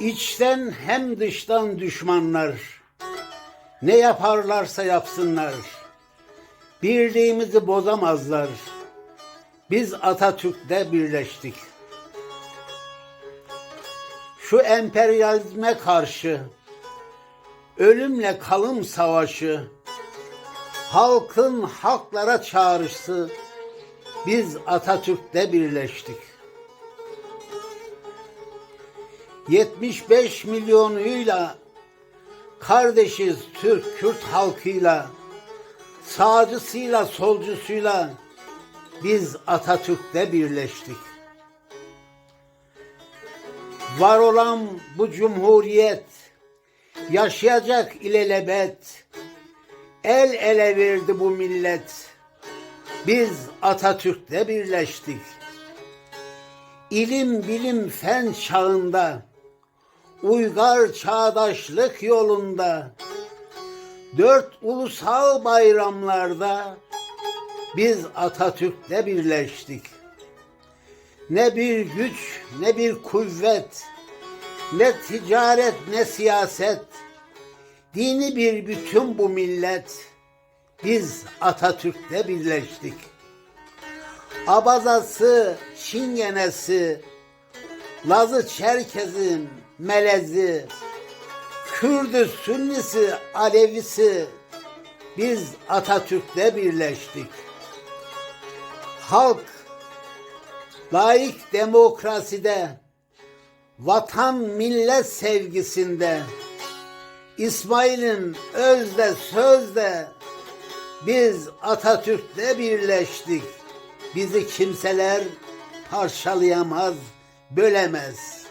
İçten hem dıştan düşmanlar ne yaparlarsa yapsınlar birliğimizi bozamazlar. Biz Atatürk'te birleştik. Şu emperyalizme karşı ölümle kalım savaşı halkın halklara çağrısı biz Atatürk'te birleştik. 75 milyonuyla kardeşiz Türk Kürt halkıyla sağcısıyla solcusuyla biz Atatürk'te birleştik. Var olan bu cumhuriyet yaşayacak ilelebet el ele verdi bu millet. Biz Atatürk'te birleştik. İlim, bilim, fen çağında, uygar çağdaşlık yolunda, dört ulusal bayramlarda biz Atatürk'le birleştik. Ne bir güç, ne bir kuvvet, ne ticaret, ne siyaset, dini bir bütün bu millet, biz Atatürk'le birleştik. Abazası, Çingenesi, Lazı Çerkez'in melezi, Kürdü, Sünnisi, Alevisi biz Atatürk'le birleştik. Halk layık demokraside, vatan millet sevgisinde, İsmail'in özde sözde biz Atatürk'le birleştik. Bizi kimseler parçalayamaz, bölemez.